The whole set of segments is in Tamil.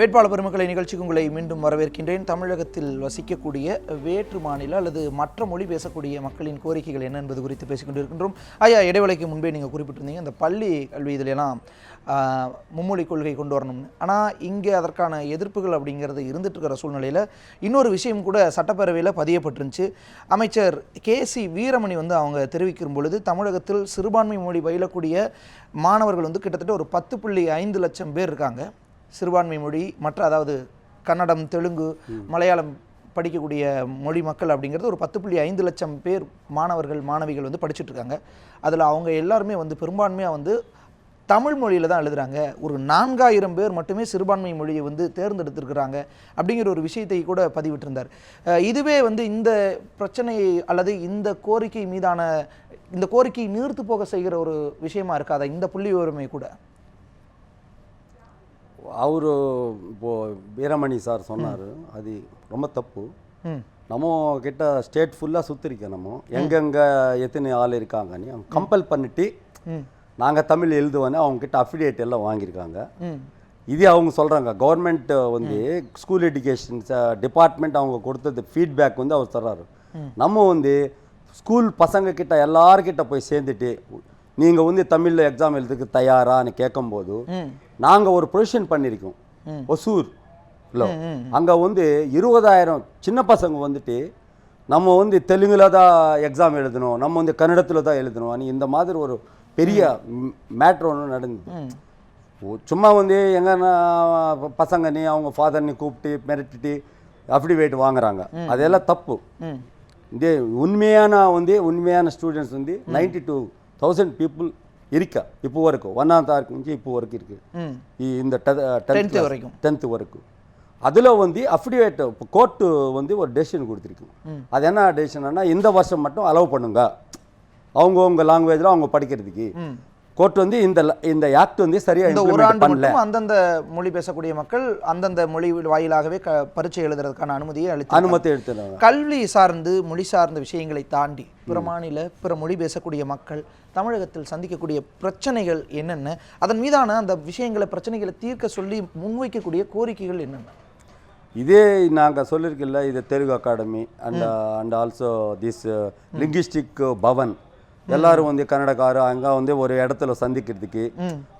வேட்பாளர் பெருமக்களை நிகழ்ச்சிக்கு உங்களை மீண்டும் வரவேற்கின்றேன். தமிழகத்தில் வசிக்கக்கூடிய வேற்று மாநில அல்லது மற்ற மொழி பேசக்கூடிய மக்களின் கோரிக்கைகள் என்ன என்பது குறித்து பேசிக் கொண்டிருக்கின்றோம் ஐயா இடைவெளிக்கு முன்பே நீங்கள் குறிப்பிட்டிருந்தீங்க இந்த பள்ளி கல்வி இதிலெல்லாம் மும்மொழி கொள்கை கொண்டு வரணும்னு. ஆனால் இங்கே அதற்கான எதிர்ப்புகள் அப்படிங்கிறது இருந்துட்டு இருக்கிற சூழ்நிலையில் இன்னொரு விஷயம் கூட சட்டப்பேரவையில் பதியப்பட்டிருந்துச்சு. அமைச்சர் கே சி வீரமணி வந்து அவங்க தெரிவிக்கும் பொழுது தமிழகத்தில் சிறுபான்மை மொழி பயிலக்கூடிய மாணவர்கள் வந்து கிட்டத்தட்ட ஒரு பத்து புள்ளி ஐந்து லட்சம் பேர் இருக்காங்க. சிறுபான்மை மொழி மற்ற அதாவது கன்னடம் தெலுங்கு மலையாளம் படிக்கக்கூடிய மொழி மக்கள் அப்படிங்கிறது ஒரு பத்து புள்ளி ஐந்து லட்சம் பேர் மாணவர்கள் மாணவிகள் வந்து படிச்சுட்டு இருக்காங்க. அதில் அவங்க எல்லாருமே வந்து பெரும்பான்மையாக வந்து தமிழ் மொழியில் தான் எழுதுறாங்க. ஒரு நான்காயிரம் பேர் மட்டுமே சிறுபான்மை மொழியை வந்து தேர்ந்தெடுத்திருக்கிறாங்க அப்படிங்கிற ஒரு விஷயத்தை கூட பதிவிட்டிருந்தார். இதுவே வந்து இந்த பிரச்சனையை அல்லது இந்த கோரிக்கை மீதான இந்த கோரிக்கையை நீர்த்து போக செய்கிற ஒரு விஷயமா இருக்காதா? இந்த புள்ளி விவரமே கூட. அவர் இப்போது வீரமணி சார் சொன்னார் அது ரொம்ப தப்பு. நம்ம கிட்ட ஸ்டேட் ஃபுல்லாக சுற்றிருக்கேன் நம்ம. எங்கெங்கே எத்தனை ஆள் இருக்காங்கன்னு அவங்க கம்பல் பண்ணிட்டு நாங்கள் தமிழ் எழுதுவோன்னு அவங்கக்கிட்ட அஃபிடேட் எல்லாம் வாங்கியிருக்காங்க. இது அவங்க சொல்கிறாங்க கவர்மெண்ட் வந்து ஸ்கூல் எஜுகேஷன் டிபார்ட்மெண்ட் அவங்க கொடுத்தது ஃபீட்பேக் வந்து அவர் தர்றாரு. நம்ம வந்து ஸ்கூல் பசங்க கிட்ட எல்லார்கிட்ட போய் சேர்ந்துட்டு நீங்கள் வந்து தமிழில் எக்ஸாம் எழுதுக்கு தயாரான்னு கேட்கும்போது நாங்கள் ஒரு ப்ரொவிஷன் பண்ணியிருக்கோம். ஒசூர் இல்லை அங்கே வந்து இருபதாயிரம் சின்ன பசங்க வந்துட்டு நம்ம வந்து தெலுங்குல தான் எக்ஸாம் எழுதணும் நம்ம வந்து கன்னடத்தில் தான் எழுதணும் இந்த மாதிரி ஒரு பெரிய மேட்ரு ஒன்று நடந்தது. சும்மா வந்து எங்கன்னா பசங்க நீ அவங்க ஃபாதர்னி கூப்பிட்டு மிரட்டிட்டு அஃபிடேவிட் வாங்குறாங்க. அதெல்லாம் தப்பு. இந்த உண்மையான வந்து உண்மையான ஸ்டூடெண்ட்ஸ் வந்து நைன்டி டூ தௌசண்ட் பீப்புள் இருக்கா இப்போ வரைக்கும் ஒன்றாம் தாருக்கு నుంచి இப்போ வரைக்கும் இருக்கு ம் ఈ இந்த Tenth டென்த் வரைக்கும். டென்த் வரைக்கும் அதில் வந்து அஃபிடேவிட் கோர்ட்டு வந்து ஒரு டெசிஷன் கொடுத்துருக்கு அது என்ன டெசிஷன்னா இந்த வருஷம் மட்டும் அலோவ் பண்ணுங்க அவங்கவுங்க லாங்குவேஜில் அவங்க படிக்கிறதுக்கு ம் கோர்ட் வந்து இந்த இந்த ஆக்ட் வந்து சரியா இந்த ஒரு ஆண்டு பண்ணல. மட்டும் அந்தந்த மொழி பேசக்கூடிய மக்கள் அந்தந்த மொழி வாயிலாகவே க பரீட்சை எழுதுறதுக்கான அனுமதியை அளித்து அனுமதி எடுத்துறாங்க கல்வி சார்ந்து மொழி சார்ந்த விஷயங்களை தாண்டி பிற மாநில பிற மொழி பேசக்கூடிய மக்கள் தமிழகத்தில் சந்திக்கக்கூடிய பிரச்சனைகள் என்னென்ன அதன் மீதான அந்த விஷயங்களை பிரச்சனைகளை தீர்க்க சொல்லி முன்வைக்கக்கூடிய கோரிக்கைகள் என்னென்ன? இதே நாங்கள் சொல்லியிருக்கில்ல இது Telugu academy and and also this linguistic Bhavan எல்லாரும் வந்து கன்னடக்காரு அங்கே வந்து ஒரு இடத்துல சந்திக்கிறதுக்கு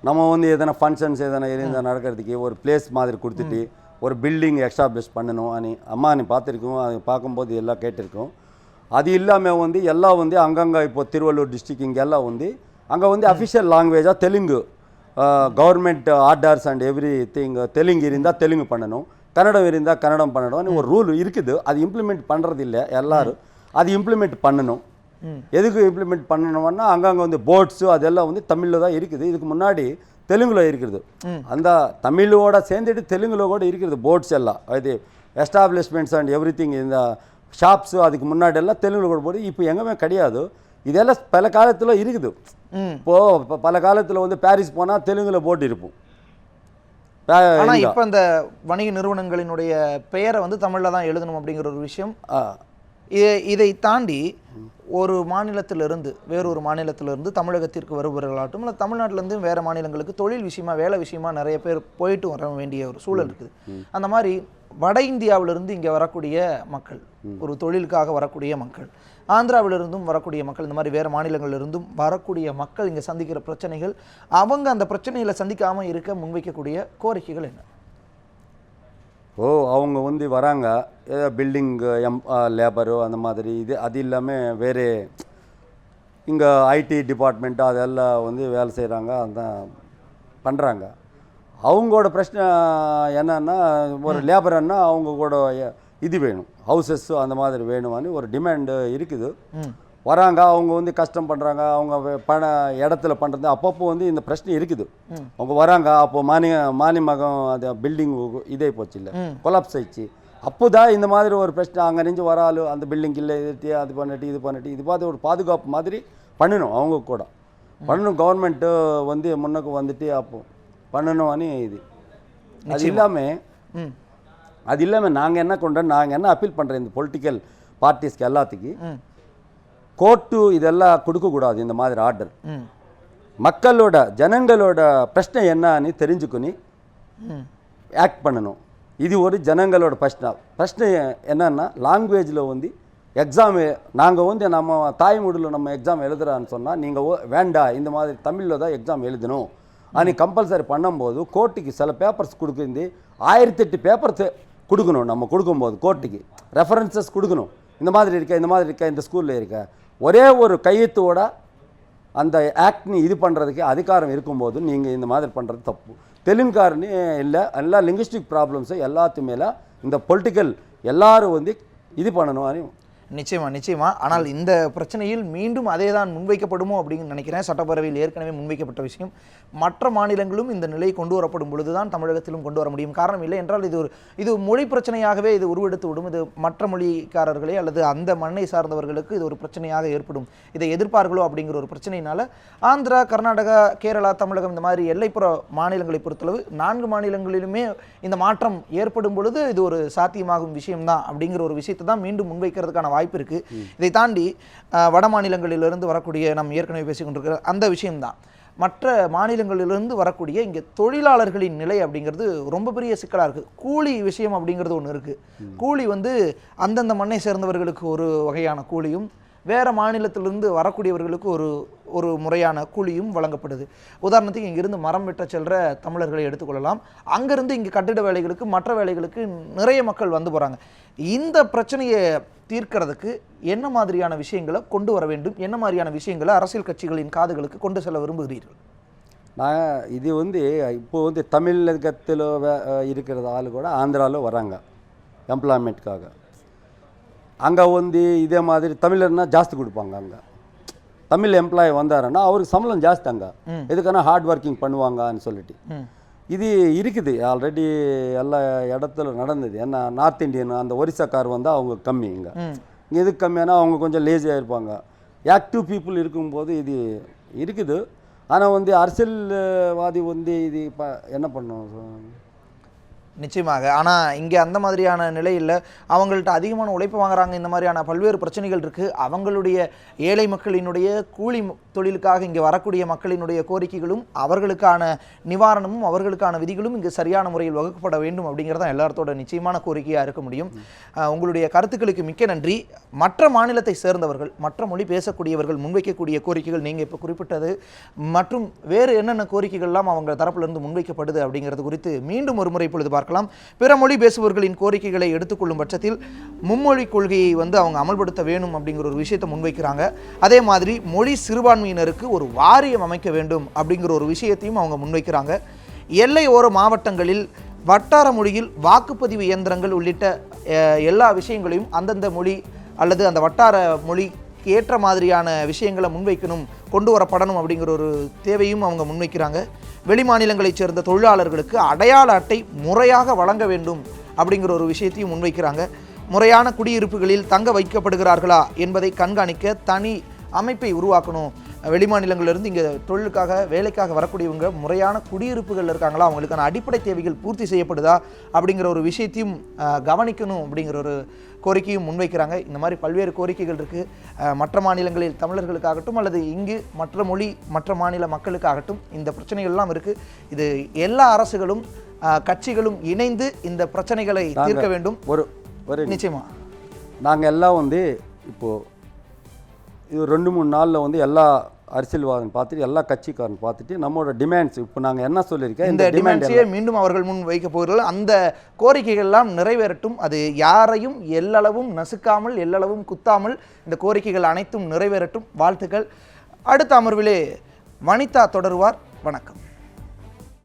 நம்ம வந்து எதனா ஃபங்க்ஷன்ஸ் எதனா இருந்தால் நடக்கிறதுக்கு ஒரு பிளேஸ் மாதிரி கொடுத்துட்டு ஒரு பில்டிங் எக்ஸ்டாப்ளிஷ் பண்ணணும். அனி அம்மா நீ பார்த்துருக்கோம் அது பார்க்கும்போது எல்லாம் கேட்டிருக்கோம். அது இல்லாமல் வந்து எல்லாம் வந்து அங்கங்கே இப்போ திருவள்ளூர் டிஸ்ட்ரிக் இங்கெல்லாம் வந்து அங்கே வந்து official லாங்குவேஜாக Telugu government orders and everything Telugu இருந்தால் தெலுங்கு பண்ணணும் கன்னடம் இருந்தால் கன்னடம் பண்ணணும்னு ஒரு ரூல் இருக்குது. அது இம்ப்ளிமெண்ட் பண்ணுறது இல்லை எல்லோரும். அது இம்ப்ளிமெண்ட் பண்ணணும். எதுக்கு இம்ப்ளிமெண்ட் பண்ணணும்னா அங்கங்கே வந்து போர்ட்ஸு அதெல்லாம் வந்து தமிழில் தான் இருக்குது. இதுக்கு முன்னாடி தெலுங்குல இருக்குது. ம். அந்த தமிழோட சேர்ந்துட்டு தெலுங்குல கூட இருக்குது போர்ட்ஸ் எல்லாம். அது எஸ்டாப்ளிஷ்மெண்ட்ஸ் அண்ட் எவ்ரி திங் இந்த ஷாப்ஸு அதுக்கு முன்னாடி எல்லாம் தெலுங்குல கூட போது இப்போ எங்கேயுமே கிடையாது. இதெல்லாம் பல காலத்தில் இருக்குது. இப்போது பல காலத்தில் வந்து பாரிஸ் போனால் தெலுங்குல போட்டு இருப்போம். இப்ப இந்த வணிக நிறுவனங்களினுடைய பெயரை வந்து தமிழ்ல தான் எழுதணும் அப்படிங்கிற ஒரு விஷயம். இதை தாண்டி ஒரு மாநிலத்திலிருந்து வேறொரு மாநிலத்திலிருந்து தமிழகத்திற்கு வருபவர்களாகட்டும் இல்லை தமிழ்நாட்டிலேருந்து வேறு மாநிலங்களுக்கு தொழில் விஷயமா வேலை விஷயமா நிறைய பேர் போயிட்டு வர வேண்டிய ஒரு சூழல் இருக்குது. அந்த மாதிரி வட இந்தியாவிலிருந்து இங்கே வரக்கூடிய மக்கள் ஒரு தொழிலுக்காக வரக்கூடிய மக்கள் ஆந்திராவிலிருந்தும் வரக்கூடிய மக்கள் இந்த மாதிரி வேறு மாநிலங்களிலிருந்தும் வரக்கூடிய மக்கள் இங்கே சந்திக்கிற பிரச்சனைகள் அவங்க அந்த பிரச்சனைகளை சந்திக்காமல் இருக்க முன்வைக்கக்கூடிய கோரிக்கைகள் என்ன? ஓ அவங்க வந்து வராங்க. ஏதோ பில்டிங் எம் லேபரு அந்த மாதிரி. இது அது இல்லாமல் வேறு இங்கே ஐடி டிபார்ட்மெண்ட்டு அதெல்லாம் வந்து வேலை செய்கிறாங்க அதான் பண்ணுறாங்க அவங்களோட பிரச்சனை என்னன்னா ஒரு லேபர்னா அவங்க கூட இது வேணும். ஹவுசஸ் அந்த மாதிரி வேணும்னு ஒரு டிமாண்டு இருக்குது. வராங்க அவங்க வந்து கஷ்டம் பண்ணுறாங்க அவங்க பண இடத்துல பண்ணுறது அப்பப்போ வந்து இந்த பிரச்சனை இருக்குது. அவங்க வராங்க அப்போ மானிய மானி மகம் அது பில்டிங் இதே போச்சு இல்லை. கொலாப்ஸ் ஆயிடுச்சு. அப்போதான் இந்த மாதிரி ஒரு பிரச்சனை அங்கே நின்று வராலு அந்த பில்டிங் இல்லை இது அது பண்ணிட்டு இது பண்ணிட்டு இது பார்த்து ஒரு பாதுகாப்பு மாதிரி பண்ணணும் அவங்க கூட. பண்ணணும் கவர்மெண்ட்டு வந்து முன்னுக்கு வந்துட்டு அப்போ பண்ணணும்னு இது. அது இல்லாமல் அது இல்லாமல் நாங்கள் என்ன கொண்டோம் நாங்கள் என்ன அப்பீல் பண்ணுறோம் இந்த பொலிட்டிக்கல் பார்ட்டிஸ்க்கு எல்லாத்துக்கு? ம். கோர்ட்டு இதெல்லாம் கொடுக்கக்கூடாது இந்த மாதிரி ஆர்டர் மக்களோட ஜனங்களோட பிரச்சனை என்னன்னு தெரிஞ்சுக்குని ம். ஆக்ட் பண்ணணும். இது ஒரு ஜனங்களோட பிரச்சனை. பிரச்சனை என்னன்னா லாங்குவேஜில் வந்து எக்ஸாம் நாங்கள் வந்து நம்ம தாய்மொழியில் நம்ம எக்ஸாம் எழுதுறான்னு சொன்னால் நீங்கள் வேண்டாம் இந்த மாதிரி தமிழில் தான் எக்ஸாம் எழுதணும். அன்னைக்கு கம்பல்சரி பண்ணும்போது கோர்ட்டுக்கு சில பேப்பர்ஸ் கொடுக்குறது ஆயிரத்தெட்டு பேப்பர் கொடுக்கணும் நம்ம கொடுக்கும்போது கோர்ட்டுக்கு. ரெஃபரன்சஸ் கொடுக்கணும். இந்த மாதிரி இருக்க இந்த மாதிரி இருக்க இந்த ஸ்கூலில் இருக்க? ஒரே ஒரு கையெழுத்தோட அந்த ஆக்ட்னி இது பண்ணுறதுக்கு அதிகாரம் இருக்கும்போது நீங்கள் இந்த மாதிரி பண்ணுறது தப்பு. தெலுங்குக்காரனே இல்லை எல்லா லிங்குஸ்டிக் ப்ராப்ளம்ஸும் எல்லாத்துமேல இந்த பொலிட்டிக்கல் எல்லோரும் வந்து இது பண்ணணும். நிச்சயமா நிச்சயமா. ஆனால் இந்த பிரச்சனையில் மீண்டும் அதே தான் முன்வைக்கப்படுமோ அப்படின்னு நினைக்கிறேன். சட்டப்பேரவையில் ஏற்கனவே முன்வைக்கப்பட்ட விஷயம். மற்ற மாநிலங்களும் இந்த நிலை கொண்டு வரப்படும் பொழுதுதான் தமிழகத்திலும் கொண்டு வர முடியும். காரணம் இல்லை என்றால் இது ஒரு இது மொழி பிரச்சனையாகவே இது உருவெடுத்து விடும். இது மற்ற மொழிக்காரர்களே அல்லது அந்த மண்ணை சார்ந்தவர்களுக்கு இது ஒரு பிரச்சனையாக ஏற்படும். இதை எதிர்ப்பார்களோ அப்படிங்கிற ஒரு பிரச்சனையினால ஆந்திரா கர்நாடகா கேரளா தமிழகம் இந்த மாதிரி எல்லைப்புற மாநிலங்களை பொறுத்தளவு நான்கு மாநிலங்களிலுமே இந்த மாற்றம் ஏற்படும் பொழுது இது ஒரு சாத்தியமாகும் விஷயம்தான் அப்படிங்கிற ஒரு விஷயத்தை தான் மீண்டும் முன்வைக்கிறதுக்கான வாய்ப்பு இருக்கு இதை தாண்டி வட மாநிலங்களிலிருந்து வரக்கூடிய நம்ம ஏற்கனவே பேசிக்கொண்டிருக்கிற அந்த விஷயம்தான். மற்ற மாநிலங்களிலிருந்து வரக்கூடிய இங்கே தொழிலாளர்களின் நிலை அப்படிங்கிறது ரொம்ப பெரிய சிக்கலாக இருக்குது கூலி விஷயம் அப்படிங்கிறது ஒன்று இருக்குது கூலி வந்து அந்தந்த மண்ணை சேர்ந்தவர்களுக்கு ஒரு வகையான கூலியும் வேறு மாநிலத்திலிருந்து வரக்கூடியவர்களுக்கு ஒரு ஒரு முறையான கூலியும் வழங்கப்படுது. உதாரணத்துக்கு இங்கிருந்து மரம் வெட்ட செல்ற தமிழர்களை எடுத்துக்கொள்ளலாம். அங்கிருந்து இங்கே கட்டிட வேலைகளுக்கு மற்ற வேலைகளுக்கு நிறைய மக்கள் வந்து போகிறாங்க இந்த பிரச்சனையை தீர்க்கிறதுக்கு என்ன மாதிரியான விஷயங்களை கொண்டு வர வேண்டும்? என்ன மாதிரியான விஷயங்களை அரசியல் கட்சிகளின் காதுகளுக்கு கொண்டு செல்ல விரும்புகிறீர்கள்? நான் இது வந்து இப்போ வந்து தமிழகத்தில் இருக்கிற ஆள் கூட ஆந்திராவில் வராங்க எம்ப்ளாய்மெண்ட்காக. அங்கே வந்து இதே மாதிரி தமிழர்னா ஜாஸ்தி கொடுப்பாங்க அங்கே. தமிழ் எம்ப்ளாயி வந்தாருன்னா அவருக்கு சம்பளம் ஜாஸ்தி அங்கே. எதுக்கான ஹார்ட் ஒர்க்கிங் பண்ணுவாங்கன்னு சொல்லிட்டு. இது இருக்குது. ஆல்ரெடி எல்லா இடத்துல நடந்தது. ஏன்னா நார்த் இந்தியன் அந்த ஒரிசாக்கார் வந்து அவங்க கம்மி இங்கே. இங்கே எதுக்கு கம்மியானா அவங்க கொஞ்சம் லேசியாக இருப்பாங்க. ஆக்டிவ் பீப்புள் இருக்கும்போது இது இருக்குது. ஆனால் வந்து அரசியல்வாதி வந்து இது இப்போ என்ன பண்ணும்? நிச்சயமாக. ஆனால் இங்கே அந்த மாதிரியான நிலை இல்லை. அவங்கள்ட்ட அதிகமான உழைப்பு வாங்குறாங்க. இந்த மாதிரியான பல்வேறு பிரச்சனைகள் இருக்குது அவங்களுடைய ஏழை மக்களினுடைய கூலி தொழிலுக்காக இங்கே வரக்கூடிய மக்களினுடைய கோரிக்கைகளும் அவர்களுக்கான நிவாரணமும் அவர்களுக்கான விதிகளும் இங்கு சரியான முறையில் வகுக்கப்பட வேண்டும் அப்படிங்கிறது தான் எல்லாத்தோட நிச்சயமான கோரிக்கையாக இருக்க முடியும். உங்களுடைய கருத்துக்களுக்கு மிக்க நன்றி. மற்ற மாநிலத்தை சேர்ந்தவர்கள் மற்ற மொழி பேசக்கூடியவர்கள் முன்வைக்கக்கூடிய கோரிக்கைகள் நீங்கள் இப்போ குறிப்பிட்டது. மற்றும் வேறு என்னென்ன கோரிக்கைகள்லாம் அவங்க தரப்பிலிருந்து முன்வைக்கப்படுது அப்படிங்கிறது குறித்து மீண்டும் ஒரு முறை இப்பொழுது பார்க்கலாம். பிற மொழி பேசுபவர்களின் கோரிக்கைகளை எடுத்துக்கொள்ளும் பட்சத்தில் மும்மொழி கொள்கையை வந்து அவங்க அமல்படுத்த வேணும் அப்படிங்கிற ஒரு விஷயத்தை முன்வைக்கிறாங்க. அதே மாதிரி மொழி சிறுபான்மையினருக்கு ஒரு வாரியம் அமைக்க வேண்டும் அப்படிங்கிற ஒரு விஷயத்தையும் அவங்க முன்வைக்கிறாங்க. எல்லை மாவட்டங்களில் வட்டார மொழியில் வாக்குப்பதிவு இயந்திரங்கள் உள்ளிட்ட எல்லா விஷயங்களையும் அந்தந்த மொழி அல்லது அந்த வட்டார மொழிக்கு ஏற்ற மாதிரியான விஷயங்களை முன்வைக்கணும் கொண்டு வரப்படணும் அப்படிங்கிற ஒரு தேவையும் அவங்க முன்வைக்கிறாங்க. வெளி மாநிலங்களைச் சேர்ந்த தொழிலாளர்களுக்கு அடையாள அட்டை முறையாக வழங்க வேண்டும் அப்படிங்கிற ஒரு விஷயத்தையும் முன்வைக்கிறாங்க. முறையான குடியிருப்புகளில் தங்க வைக்கப்படுகிறார்களா என்பதை கண்காணிக்க தனி அமைப்பை உருவாக்கணும். வெளிமாநிலங்களிலிருந்து இங்கே தொழிலுக்காக வேலைக்காக வரக்கூடியவங்க முறையான குடியிருப்புகள் இருக்காங்களா? அவங்களுக்கான அடிப்படை தேவைகள் பூர்த்தி செய்யப்படுதா? அப்படிங்கிற ஒரு விஷயத்தையும் கவனிக்கணும் அப்படிங்கிற ஒரு கோரிக்கையும் முன்வைக்கிறாங்க. இந்த மாதிரி பல்வேறு கோரிக்கைகள் இருக்குது மற்ற மாநிலங்களில் தமிழர்களுக்காகட்டும் அல்லது இங்கு மற்ற மொழி மற்ற மாநில மக்களுக்காகட்டும் இந்த பிரச்சனைகள்லாம் இருக்குது இது எல்லா அரசுகளும் கட்சிகளும் இணைந்து இந்த பிரச்சனைகளை தீர்க்க வேண்டும். ஒரு ஒரு நிச்சயமா. நாங்கள் எல்லாம் வந்து இப்போது இது ரெண்டு மூணு நாளில் வந்து எல்லா அரசியல்வாதம் பார்த்துட்டு எல்லா கட்சிக்காரன் பார்த்துட்டு நம்மளோட டிமாண்ட்ஸ் இப்போ நாங்கள் என்ன சொல்லியிருக்கேன் இந்த இந்த டிமாண்ட் டிமாண்ட்ஸையே மீண்டும் அவர்கள் முன் வைக்க போகிறார்கள். அந்த கோரிக்கைகள் எல்லாம் நிறைவேறட்டும். அது யாரையும் எல்லளவும் நசுக்காமல் எல்லளவும் குத்தாமல் இந்த கோரிக்கைகள் அனைத்தும் நிறைவேறட்டும். வாழ்த்துக்கள். அடுத்த அமர்விலே வனிதா தொடருவார். வணக்கம்.